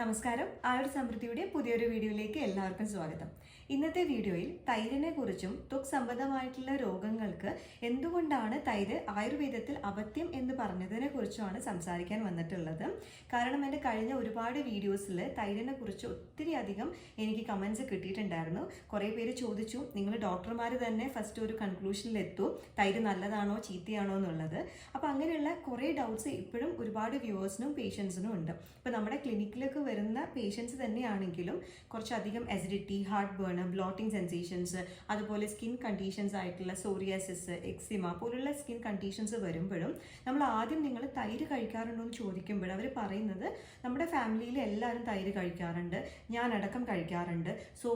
നമസ്കാരം. ആയുർ സമൃദ്ധിയുടെ പുതിയൊരു വീഡിയോയിലേക്ക് എല്ലാവർക്കും സ്വാഗതം. ഇന്നത്തെ വീഡിയോയിൽ തൈരിനെ കുറിച്ചും ത്വക് സംബന്ധമായിട്ടുള്ള രോഗങ്ങൾക്ക് എന്തുകൊണ്ടാണ് തൈര് ആയുർവേദത്തിൽ അപത്യം എന്ന് പറഞ്ഞതിനെ കുറിച്ചുമാണ് സംസാരിക്കാൻ വന്നിട്ടുള്ളത്. കാരണം എന്റെ കഴിഞ്ഞ ഒരുപാട് വീഡിയോസിൽ തൈരിനെ കുറിച്ച് ഒത്തിരി അധികം എനിക്ക് കമൻസ് കിട്ടിയിട്ടുണ്ടായിരുന്നു. കുറേ പേര് ചോദിച്ചു നിങ്ങൾ ഡോക്ടർമാർ തന്നെ ഫസ്റ്റ് ഒരു കൺക്ലൂഷനിലെത്തു തൈര് നല്ലതാണോ ചീത്തയാണോ എന്നുള്ളത്? അപ്പോൾ അങ്ങനെയുള്ള കുറേ ഡൗട്ട്സ് ഇപ്പോഴും ഒരുപാട് വ്യൂവേഴ്സിനും പേഷ്യൻസിനും ഉണ്ട്. ഇപ്പോൾ നമ്മുടെ ക്ലിനിക്കിലേക്ക് വരുന്ന പേഷ്യൻസ് തന്നെയാണെങ്കിലും കുറച്ചധികം acidity heartburn bloating sensations അതുപോലെ സ്കിൻ കണ്ടീഷൻസ് ആയിട്ടുള്ള സോറിയാസിസ് എക്സിമ പോലുള്ള സ്കിൻ കണ്ടീഷൻസ് വരുമ്പോഴും നമ്മൾ ആദ്യം നിങ്ങൾ തൈര് കഴിക്കാറുണ്ടോ എന്ന് ചോദിക്കുമ്പോൾ അവർ പറയുന്നത് നമ്മുടെ ഫാമിലിയിൽ എല്ലാവരും തൈര് കഴിക്കാറുണ്ട് ഞാൻ അടക്കം കഴിക്കാറുണ്ട്. സോ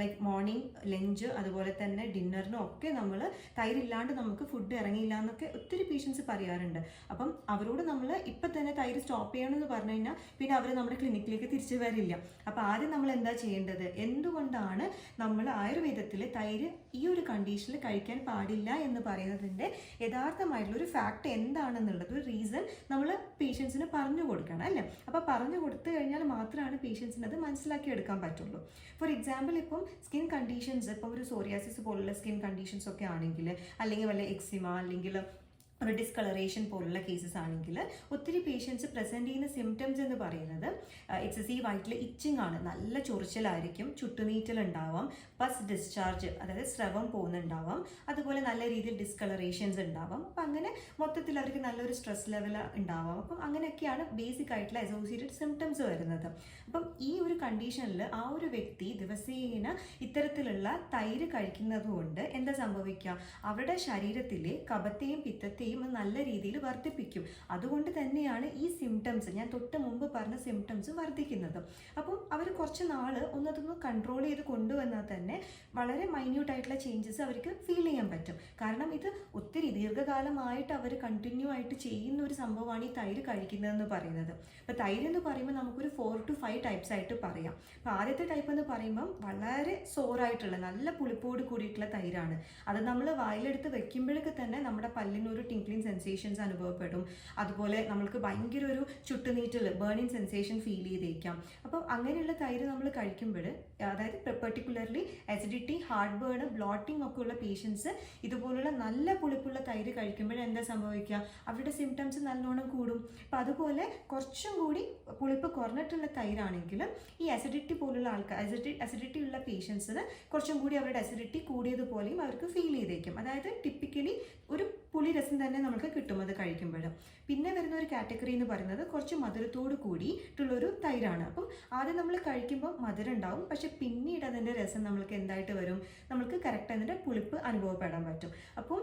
ലൈക്ക് മോർണിംഗ് ലഞ്ച് അതുപോലെ തന്നെ ഡിന്നറിനും ഒക്കെ നമ്മൾ തൈരില്ലാണ്ട് നമുക്ക് ഫുഡ് ഇറങ്ങിയില്ല എന്നൊക്കെ ഒത്തിരി പേഷ്യൻസ് പറയാറുണ്ട്. അപ്പം അവരോട് നമ്മൾ ഇപ്പം തന്നെ തൈര് സ്റ്റോപ്പ് ചെയ്യണമെന്ന് പറഞ്ഞു കഴിഞ്ഞാൽ പിന്നെ അവർ നമ്മുടെ ക്ലിനിക്കിലേക്ക് തിരിച്ചു വരില്ല. അപ്പോൾ ആദ്യം നമ്മൾ എന്താ ചെയ്യേണ്ടത്? എന്തുകൊണ്ടാണ് നമ്മൾ ആയുർവേദത്തിൽ തൈര് ഈ ഒരു കണ്ടീഷനിൽ കഴിക്കാൻ പാടില്ല എന്ന് പറയുന്നതിന്റെ യഥാർത്ഥമായിട്ടുള്ള ഒരു ഫാക്ട് എന്താണെന്നുള്ളത് ഒരു റീസൺ നമ്മൾ പേഷ്യൻസിന് പറഞ്ഞു കൊടുക്കണം അല്ലേ? അപ്പോൾ പറഞ്ഞു കൊടുത്തു കഴിഞ്ഞാൽ മാത്രമാണ് പേഷ്യൻസിന് അത് മനസ്സിലാക്കി എടുക്കാൻ പറ്റുള്ളൂ. ഫോർ എക്സാമ്പിൾ ഇപ്പം സ്കിൻ കണ്ടീഷൻസ് ഇപ്പോൾ ഒരു സോറിയാസിസ് പോലുള്ള സ്കിൻ കണ്ടീഷൻസ് ഒക്കെ ആണെങ്കിൽ അല്ലെങ്കിൽ വല്ല എക്സിമ അല്ലെങ്കിൽ ഒരു ഡിസ്കളറേഷൻ പോലുള്ള കേസസ് ആണെങ്കിൽ ഒത്തിരി പേഷ്യൻസ് പ്രസന്റ് ചെയ്യുന്ന സിംറ്റംസ് എന്ന് പറയുന്നത് എക്സസീവ് ആയിട്ടുള്ള ഇച്ചിങ് ആണ്. നല്ല ചൊറിച്ചിലായിരിക്കും ചുട്ടുനീറ്റൽ ഉണ്ടാവാം പസ് ഡിസ്ചാർജ് അതായത് സ്രവം പോകുന്നുണ്ടാവാം അതുപോലെ നല്ല രീതിയിൽ ഡിസ്കളറേഷൻസ് ഉണ്ടാവാം. അപ്പം അങ്ങനെ മൊത്തത്തിൽ അവർക്ക് നല്ലൊരു സ്ട്രെസ് ലെവൽ ഉണ്ടാവാം. അപ്പം അങ്ങനെയൊക്കെയാണ് ബേസിക് ആയിട്ടുള്ള അസോസിയേറ്റഡ് സിംറ്റംസ് വരുന്നത്. അപ്പം ഈ ഒരു കണ്ടീഷനിൽ ആ ഒരു വ്യക്തി ദിവസേന ഇത്തരത്തിലുള്ള തൈര് കഴിക്കുന്നത് കൊണ്ട് എന്താ സംഭവിക്കുക? അവരുടെ ശരീരത്തിലെ കപത്തെയും പിത്തത്തെയും അത് നല്ല രീതിയിൽ വർദ്ധിപ്പിക്കും. അതുകൊണ്ട് തന്നെയാണ് ഈ സിംറ്റംസ് ഞാൻ തൊട്ട് മുമ്പ് പറഞ്ഞ സിംറ്റംസ് വർദ്ധിക്കുന്നത്. അപ്പം അവർ കുറച്ച് നാൾ ഒന്നതൊന്ന് കൺട്രോൾ ചെയ്ത് കൊണ്ടുവന്നാൽ തന്നെ വളരെ മൈന്യൂട്ട് ആയിട്ടുള്ള ചേഞ്ചസ് അവർക്ക് ഫീൽ ചെയ്യാൻ പറ്റും. കാരണം ഇത് ഒത്തിരി ദീർഘകാലമായിട്ട് അവർ കണ്ടിന്യൂ ആയിട്ട് ചെയ്യുന്ന ഒരു സംഭവമാണ് ഈ തൈര് കഴിക്കുന്നതെന്ന് പറയുന്നത്. അപ്പോൾ തൈര് എന്ന് പറയുമ്പോൾ നമുക്കൊരു ഫോർ ടു ഫൈവ് ടൈപ്സ് ആയിട്ട് പറയാം. അപ്പോൾ ആദ്യത്തെ ടൈപ്പ് എന്ന് പറയുമ്പം വളരെ സോറായിട്ടുള്ള നല്ല പുളിപ്പോട് കൂടിയിട്ടുള്ള തൈരാണ്. അത് നമ്മൾ വായിലെടുത്ത് വെക്കുമ്പോഴൊക്കെ തന്നെ നമ്മുടെ പല്ലിനൊരു ടിങ്ക്ലിങ് സെൻസേഷൻസ് അനുഭവപ്പെടും. അതുപോലെ നമ്മൾക്ക് ഭയങ്കര ഒരു ചുട്ടുനീറ്റൽ ബേണിങ് സെൻസേഷൻ ഫീൽ ചെയ്തേക്കാം. അപ്പോൾ അങ്ങനെയുള്ള തൈര് നമ്മൾ കഴിക്കുമ്പോൾ അതായത് particularly acidity heartburn bloating ഒക്കെ ഉള്ള പേഷ്യൻസ് ഇതുപോലുള്ള നല്ല പുളിപ്പുള്ള തൈര് കഴിക്കുമ്പോൾ എന്താ സംഭവിക്കുക? അവരുടെ സിംറ്റംസ് നല്ലോണം കൂടും. അപ്പം അതുപോലെ കുറച്ചും കൂടി പുളിപ്പ് കുറഞ്ഞിട്ടുള്ള തൈരാണെങ്കിൽ ഈ അസിഡിറ്റി പോലുള്ള ആൾക്കാർ അസിഡി അസിഡിറ്റി ഉള്ള പേഷ്യൻസിന് കുറച്ചും കൂടി അവരുടെ അസിഡിറ്റി കൂടിയതുപോലെയും അവർക്ക് ഫീൽ ചെയ്തേക്കും. അതായത് ടിപ്പിക്കലി ഒരു പുളി രസം തന്നെ നമുക്ക് കിട്ടും അത് കഴിക്കുമ്പോൾ. പിന്നെ വരുന്ന ഒരു കാറ്റഗറി എന്ന് പറയുന്നത് കുറച്ച് മധുരത്തോട് കൂടിയിട്ടുള്ളൊരു തൈരാണ്. അപ്പം ആദ്യം നമ്മൾ കഴിക്കുമ്പോൾ മധുരം ഉണ്ടാവും. പക്ഷെ പിന്നീട് അതിന്റെ രസം നമ്മൾക്ക് എന്തായിട്ട് വരും? നമുക്ക് കറക്റ്റ് അതിന്റെ പുളിപ്പ് അനുഭവപ്പെടാൻ പറ്റും. അപ്പം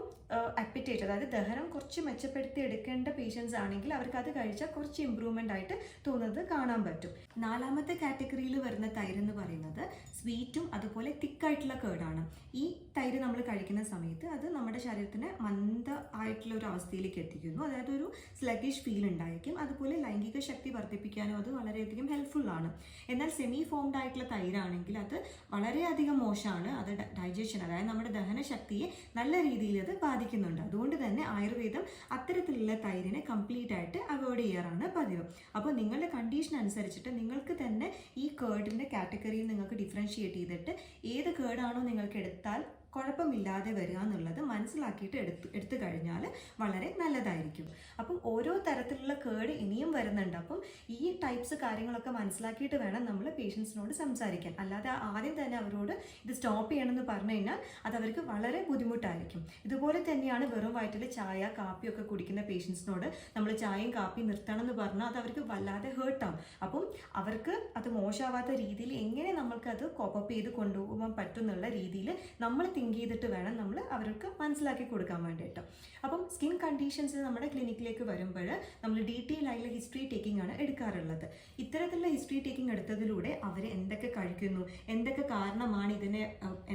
അപ്പിറ്റേറ്റ് അതായത് ദഹനം കുറച്ച് മെച്ചപ്പെടുത്തി എടുക്കേണ്ട പേഷ്യൻസ് ആണെങ്കിൽ അവർക്ക് അത് കഴിച്ചാൽ കുറച്ച് ഇമ്പ്രൂവ്മെന്റ് ആയിട്ട് തോന്നുന്നത് കാണാൻ പറ്റും. നാലാമത്തെ കാറ്റഗറിയിൽ വരുന്ന തൈര് എന്ന് പറയുന്നത് സ്വീറ്റും അതുപോലെ തിക്കായിട്ടുള്ള കേടാണ് ഈ തൈര് നമ്മൾ കഴിക്കുന്ന സമയത്ത് അത് നമ്മുടെ ശരീരത്തിന് മന്ദ ആയിട്ടുള്ള ഒരു അവസ്ഥയിലേക്ക് എത്തിക്കുന്നു. അതായത് ഒരു സ്ലഗിഷ് ഫീൽ ഉണ്ടായിരിക്കും. അതുപോലെ ലൈംഗിക ശക്തി വർദ്ധിപ്പിക്കാനും അത് വളരെയധികം ഹെൽപ്ഫുൾ ആണ്. എന്നാൽ സെമി ഫോംഡ് ആയിട്ടുള്ള തൈരാണെങ്കിൽ അത് വളരെയധികം മോശമാണ്. അത് ഡൈജഷൻ അതായത് നമ്മുടെ ദഹന ശക്തിയെ നല്ല രീതിയിൽ അത് ബാധിക്കുന്നുണ്ട്. അതുകൊണ്ട് തന്നെ ആയുർവേദം അത്തരത്തിലുള്ള തൈരിനെ കംപ്ലീറ്റ് ആയിട്ട് അവോയ്ഡ് ചെയ്യാറാണ് പതിവ്. അപ്പോൾ നിങ്ങളുടെ കണ്ടീഷൻ അനുസരിച്ചിട്ട് നിങ്ങൾക്ക് തന്നെ ഈ കേർഡിന്റെ കാറ്റഗറിയിൽ നിങ്ങൾക്ക് ഡിഫറൻഷിയേറ്റ് ചെയ്തിട്ട് ഏത് കേർഡാണോ നിങ്ങൾക്ക് എടുത്താൽ കുഴപ്പമില്ലാതെ വരിക എന്നുള്ളത് മനസ്സിലാക്കിയിട്ട് എടുത്ത് എടുത്തു കഴിഞ്ഞാൽ വളരെ നല്ലതായിരിക്കും. അപ്പം ഓരോ തരത്തിലുള്ള കേട് ഇനിയും വരുന്നുണ്ട്. അപ്പം ഈ ടൈപ്സ് കാര്യങ്ങളൊക്കെ മനസ്സിലാക്കിയിട്ട് വേണം നമ്മൾ പേഷ്യൻസിനോട് സംസാരിക്കാൻ. അല്ലാതെ ആദ്യം തന്നെ അവരോട് ഇത് സ്റ്റോപ്പ് ചെയ്യണമെന്ന് പറഞ്ഞു കഴിഞ്ഞാൽ അത് അവർക്ക് വളരെ ബുദ്ധിമുട്ടായിരിക്കും. ഇതുപോലെ തന്നെയാണ് വെറും വയറ്റിൽ ചായ കാപ്പിയൊക്കെ കുടിക്കുന്ന പേഷ്യൻസിനോട് നമ്മൾ ചായയും കാപ്പിയും നിർത്തണം എന്ന് പറഞ്ഞാൽ അത് അവർക്ക് വല്ലാതെ ഹേർട്ടാവും അപ്പം അവർക്ക് അത് മോശമാവാത്ത രീതിയിൽ എങ്ങനെ നമ്മൾക്ക് അത് കോപ്പപ്പ് ചെയ്ത് കൊണ്ടുപോകാൻ പറ്റും എന്നുള്ള രീതിയിൽ നമ്മൾ തിങ്ക് ചെയ്തിട്ട് വേണം നമ്മൾ അവർക്ക് മനസ്സിലാക്കി കൊടുക്കാൻ വേണ്ടിയിട്ട്. അപ്പം സ്കിൻ കണ്ടീഷൻസ് നമ്മുടെ ക്ലിനിക്കിലേക്ക് വരുമ്പോൾ നമ്മൾ ഡീറ്റെയിൽ ആയിട്ടുള്ള ഹിസ്റ്ററി ടേക്കിംഗ് ആണ് എടുക്കാറുള്ളത് ഇത്തരത്തിലുള്ള ഹിസ്റ്ററി ടേക്കിംഗ് എടുത്തതിലൂടെ അവർ എന്തൊക്കെ കഴിക്കുന്നു എന്തൊക്കെ കാരണമാണ് ഇതിനെ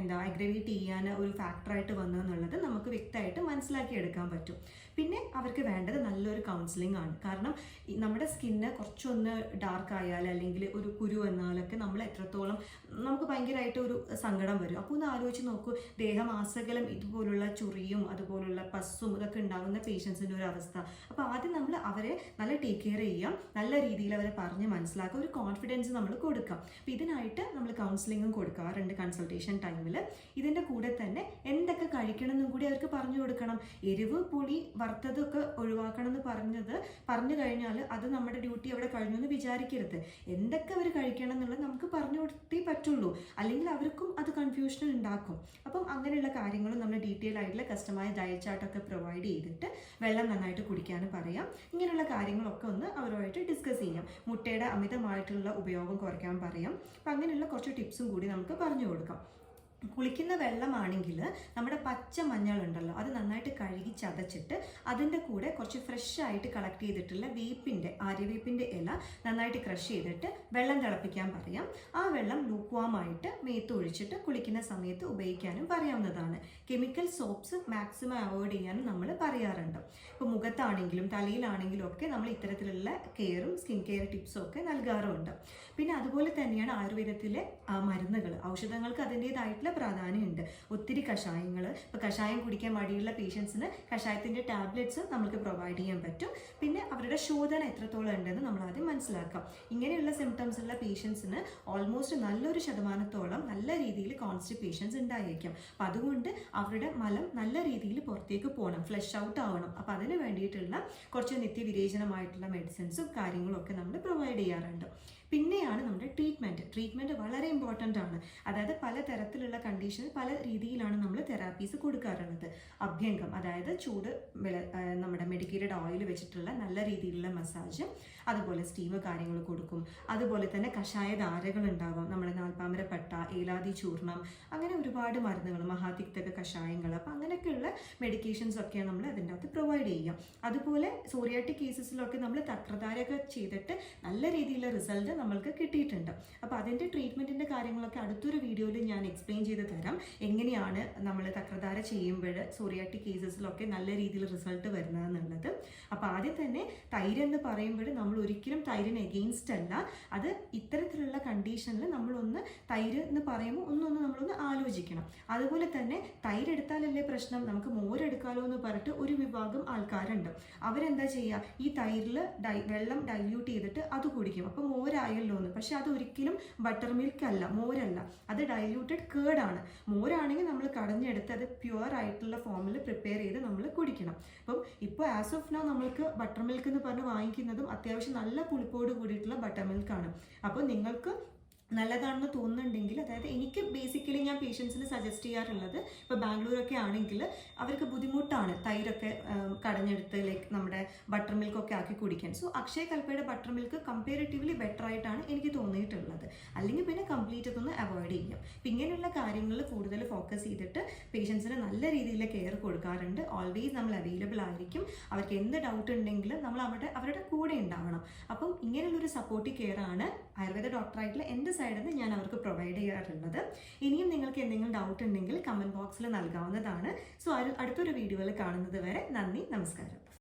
എന്താ അഗ്രവേറ്റ് ചെയ്യാൻ ഒരു ഫാക്ടറായിട്ട് വന്നതെന്നുള്ളത് നമുക്ക് വ്യക്തമായിട്ട് മനസ്സിലാക്കി എടുക്കാൻ പറ്റും. പിന്നെ അവർക്ക് വേണ്ടത് നല്ലൊരു കൗൺസിലിംഗ് ആണ്. കാരണം നമ്മുടെ സ്കിന്ന് കുറച്ചൊന്ന് ഡാർക്ക് ആയാൽ അല്ലെങ്കിൽ ഒരു കുരു വന്നാലൊക്കെ നമ്മൾ എത്രത്തോളം നമുക്ക് ഭയങ്കരമായിട്ട് ഒരു സങ്കടം വരും. അപ്പോൾ ഒന്ന് ആലോചിച്ച് നോക്കൂ. ദേഹമാസകലം ഇതുപോലുള്ള ചുറിയും അതുപോലുള്ള പസ്സും ഇതൊക്കെ ഉണ്ടാകുന്ന പേഷ്യൻസിന്റെ ഒരു അവസ്ഥ. അപ്പോൾ ആദ്യം നമ്മൾ അവരെ നല്ല ടേക്ക് കെയർ ചെയ്യാം. നല്ല അവരെ പറഞ്ഞ് മനസ്സിലാക്കുക ഒരു കോൺഫിഡൻസ് നമ്മൾ കൊടുക്കാം. അപ്പം ഇതിനായിട്ട് നമ്മൾ കൗൺസിലിങ്ങും കൊടുക്കാറുണ്ട് കൺസൾട്ടേഷൻ ടൈമിൽ ഇതിന്റെ കൂടെ തന്നെ എന്തൊക്കെ കഴിക്കണം എന്നും കൂടി അവർക്ക് പറഞ്ഞു കൊടുക്കണം. എരിവ് പുളി വറുത്തതൊക്കെ ഒഴിവാക്കണം എന്ന് പറഞ്ഞത് പറഞ്ഞു കഴിഞ്ഞാൽ അത് നമ്മുടെ ഡ്യൂട്ടി അവിടെ കഴിഞ്ഞു എന്ന് വിചാരിക്കരുത്. എന്തൊക്കെ അവർ കഴിക്കണം എന്നുള്ളത് നമുക്ക് പറഞ്ഞു കൊടുത്തേ പറ്റുള്ളൂ അല്ലെങ്കിൽ അവർക്കും അത് കൺഫ്യൂഷൻ ഉണ്ടാക്കും. അപ്പം അങ്ങനെയുള്ള കാര്യങ്ങളും നമ്മൾ ഡീറ്റെയിൽ ആയിട്ടുള്ള കസ്റ്റമൈസ് ഡയറ്റ് ചാർട്ടൊക്കെ പ്രൊവൈഡ് ചെയ്തിട്ട് വെള്ളം നന്നായിട്ട് കുടിക്കാനും പറയാം. ഇങ്ങനെയുള്ള കാര്യങ്ങളൊക്കെ ഒന്ന് അവരുമായിട്ട് ഡിസ്കസ് ചെയ്യാം. മുട്ടയുടെ അമിതമായിട്ടുള്ള ഉപയോഗം കുറയ്ക്കാൻ പറയാം. അപ്പം അങ്ങനെയുള്ള കുറച്ച് ടിപ്സും കൂടി നമുക്ക് പറഞ്ഞു കൊടുക്കാം. കുളിക്കുന്ന വെള്ളമാണെങ്കിൽ നമ്മുടെ പച്ച മഞ്ഞൾ ഉണ്ടല്ലോ അത് നന്നായിട്ട് കഴുകി ചതച്ചിട്ട് അതിന്റെ കൂടെ കുറച്ച് ഫ്രഷ് ആയിട്ട് കളക്ട് ചെയ്തിട്ടുള്ള വീപ്പിന്റെ ആര്യവേപ്പിന്റെ ഇല നന്നായിട്ട് ക്രഷ് ചെയ്തിട്ട് വെള്ളം തിളപ്പിക്കാൻ പറയാം. ആ വെള്ളം ലൂക്വാമായിട്ട് മേത്ത് ഒഴിച്ചിട്ട് കുളിക്കുന്ന സമയത്ത് ഉപയോഗിക്കാനും പറയാവുന്നതാണ്. കെമിക്കൽ സോപ്സ് മാക്സിമം അവോയ്ഡ് ചെയ്യാനും നമ്മൾ പറയാറുണ്ട്. ഇപ്പോൾ മുഖത്താണെങ്കിലും തലയിലാണെങ്കിലും ഒക്കെ നമ്മൾ ഇത്തരത്തിലുള്ള കെയറും സ്കിൻ കെയർ ടിപ്സും ഒക്കെ നൽകാറുണ്ട് പിന്നെ അതുപോലെ തന്നെയാണ് ആയുർവേദത്തിലെ മരുന്നുകൾ ഔഷധങ്ങൾക്ക് അതിന്റേതായിട്ടുള്ള പ്രാധാന്യമുണ്ട്. ഒത്തിരി കഷായങ്ങൾ ഇപ്പോൾ കഷായം കുടിക്കാൻ മടിയുള്ള പേഷ്യൻസിന് കഷായത്തിന്റെ ടാബ്ലറ്റ്സ് നമുക്ക് പ്രൊവൈഡ് ചെയ്യാൻ പറ്റും. പിന്നെ അവരുടെ ശോധന എത്രത്തോളം ഉണ്ടെന്ന് നമ്മൾ ആദ്യം മനസ്സിലാക്കാം. ഇങ്ങനെയുള്ള സിംറ്റംസ് ഉള്ള പേഷ്യൻസിന് ഓൾമോസ്റ്റ് നല്ലൊരു ശതമാനത്തോളം നല്ല രീതിയിൽ കോൺസ്റ്റിപ്പേഷൻസ് ഉണ്ടായിരിക്കും അപ്പം അതുകൊണ്ട് അവരുടെ മലം നല്ല രീതിയിൽ പുറത്തേക്ക് പോകണം ഫ്ലഷ് ഔട്ട് ആവണം. അപ്പം അതിന് വേണ്ടിയിട്ടുള്ള കുറച്ച് നിത്യവിരേചനമായിട്ടുള്ള മെഡിസിൻസും കാര്യങ്ങളും ഒക്കെ നമ്മൾ പ്രൊവൈഡ് ചെയ്യാറുണ്ട്. പിന്നെയാണ് നമ്മുടെ ട്രീറ്റ്മെന്റ് ട്രീറ്റ്മെന്റ് വളരെ ഇമ്പോർട്ടന്റ് ആണ്. അതായത് പല തരത്തിലുള്ള കണ്ടീഷനിൽ പല രീതിയിലാണ് നമ്മൾ തെറാപ്പീസ് കൊടുക്കാറുള്ളത്. അഭ്യംഗം അതായത് ചൂട് നമ്മുടെ മെഡിക്കേറ്റഡ് ഓയിൽ വെച്ചിട്ടുള്ള നല്ല രീതിയിലുള്ള മസാജ് അതുപോലെ സ്റ്റീം കാര്യങ്ങൾ കൊടുക്കും. അതുപോലെ തന്നെ കഷായ ധാരകൾ ഉണ്ടാവാം. നമ്മുടെ നാൽപ്പാമരപ്പട്ട ഏലാതി ചൂർണം അങ്ങനെ ഒരുപാട് മരുന്നുകൾ മഹാതിക്തക കഷായങ്ങൾ. അപ്പം അങ്ങനെയൊക്കെയുള്ള മെഡിക്കേഷൻസ് ഒക്കെ നമ്മൾ അതിന്റെ അകത്ത് പ്രൊവൈഡ് ചെയ്യാം അതുപോലെ സോറിയാറ്റിക് കേസസിലൊക്കെ നമ്മൾ തക്രധാരയൊക്കെ ചെയ്തിട്ട് നല്ല രീതിയിലുള്ള റിസൾട്ട് നമ്മൾക്ക് കിട്ടിയിട്ടുണ്ട്. അപ്പോൾ അതിന്റെ ട്രീറ്റ്മെന്റിന്റെ കാര്യങ്ങളൊക്കെ അടുത്തൊരു വീഡിയോയിൽ ഞാൻ എക്സ്പ്ലെയിൻ ചെയ്ത് തരാം. എങ്ങനെയാണ് നമ്മൾ തക്രധാര ചെയ്യുമ്പോൾ സോറിയാറ്റിക് കേസസിലൊക്കെ നല്ല രീതിയിൽ റിസൾട്ട് വരുന്നതെന്നുള്ളത്. അപ്പോൾ ആദ്യം തന്നെ തൈര് എന്ന് പറയുമ്പോൾ നമ്മൾ ഒരിക്കലും തൈരിന് എഗെയിൻസ്റ്റ് അല്ല. അത് ഇത്തരത്തിലുള്ള കണ്ടീഷനിൽ നമ്മളൊന്ന് തൈര് എന്ന് പറയുമ്പോൾ ഒന്നൊന്ന് നമ്മളൊന്ന് ആലോചിക്കണം. അതുപോലെ തന്നെ തൈര് എടുത്താലല്ലേ പ്രശ്നം? നമുക്ക് മോരെടുക്കാലോ എന്ന് പറഞ്ഞിട്ട് ഒരു വിഭാഗം ആൾക്കാരുണ്ട്. അവരെന്താ ചെയ്യുക? ഈ തൈരിൽ ഡൈ വെള്ളം ഡൈല്യൂട്ട് ചെയ്തിട്ട് അത് കുടിക്കും. അപ്പോൾ മോരായല്ലോ എന്ന്. പക്ഷെ അത് ഒരിക്കലും ബട്ടർ മിൽക്ക് അല്ല മോരല്ല. അത് ഡൈല്യൂട്ടഡ് കേർഡാണ് മോരാണെങ്കിൽ നമ്മൾ കടഞ്ഞെടുത്ത് അത് പ്യുവർ ആയിട്ടുള്ള ഫോമിൽ പ്രിപ്പയർ ചെയ്ത് നമ്മൾ കുടിക്കണം. അപ്പം ഇപ്പോൾ ആസ് ഓഫ് നോ നമ്മൾക്ക് ബട്ടർ മിൽക്ക് എന്ന് പറഞ്ഞ് വാങ്ങിക്കുന്നതും അത്യാവശ്യം നല്ല പുളിപ്പോട് കൂടിയിട്ടുള്ള ബട്ടർ മിൽക്കാണ് അപ്പോൾ നിങ്ങൾക്ക് നല്ലതാണെന്ന് തോന്നുന്നുണ്ടെങ്കിൽ അതായത് എനിക്ക് ബേസിക്കലി ഞാൻ പേഷ്യൻസിന് സജസ്റ്റ് ചെയ്യാറുള്ളത് ഇപ്പോൾ ബാംഗ്ലൂരൊക്കെ ആണെങ്കിൽ അവർക്ക് ബുദ്ധിമുട്ടാണ് തൈരൊക്കെ കടഞ്ഞെടുത്ത് ലൈക്ക് നമ്മുടെ ബട്ടർ മിൽക്കൊക്കെ ആക്കി കുടിക്കാൻ. സോ അക്ഷയ കൽപ്പയുടെ ബട്ടർ മിൽക്ക് കമ്പാരിറ്റീവ്ലി ബെറ്റർ ആയിട്ടാണ് എനിക്ക് തോന്നിയിട്ടുള്ളത്. അല്ലെങ്കിൽ പിന്നെ കംപ്ലീറ്റ് ഇതൊന്ന് അവോയ്ഡ് ചെയ്യാം. അപ്പം ഇങ്ങനെയുള്ള കാര്യങ്ങളിൽ കൂടുതൽ ഫോക്കസ് ചെയ്തിട്ട് പേഷ്യൻസിന് നല്ല രീതിയിൽ കെയർ കൊടുക്കാറുണ്ട്. ഓൾവേസ് നമ്മൾ അവൈലബിൾ ആയിരിക്കും. അവർക്ക് എന്ത് ഡൗട്ട് ഉണ്ടെങ്കിലും നമ്മൾ അവരുടെ അവരുടെ കൂടെ ഉണ്ടാവണം. അപ്പം ഇങ്ങനെയുള്ളൊരു സപ്പോർട്ടീവ് കെയർ ആണ് ആയുർവേദ ഡോക്ടറായിട്ടുള്ള എന്റെ സൈഡിൽ നിന്ന് ഞാൻ അവർക്ക് പ്രൊവൈഡ് ചെയ്യാറുള്ളത്. ഇനിയും നിങ്ങൾക്ക് എന്തെങ്കിലും ഡൗട്ട് ഉണ്ടെങ്കിൽ കമന്റ് ബോക്സിൽ നൽകാവുന്നതാണ്. സോ അടുത്തൊരു വീഡിയോയിൽ കാണുന്നത് വരെ നന്ദി നമസ്കാരം.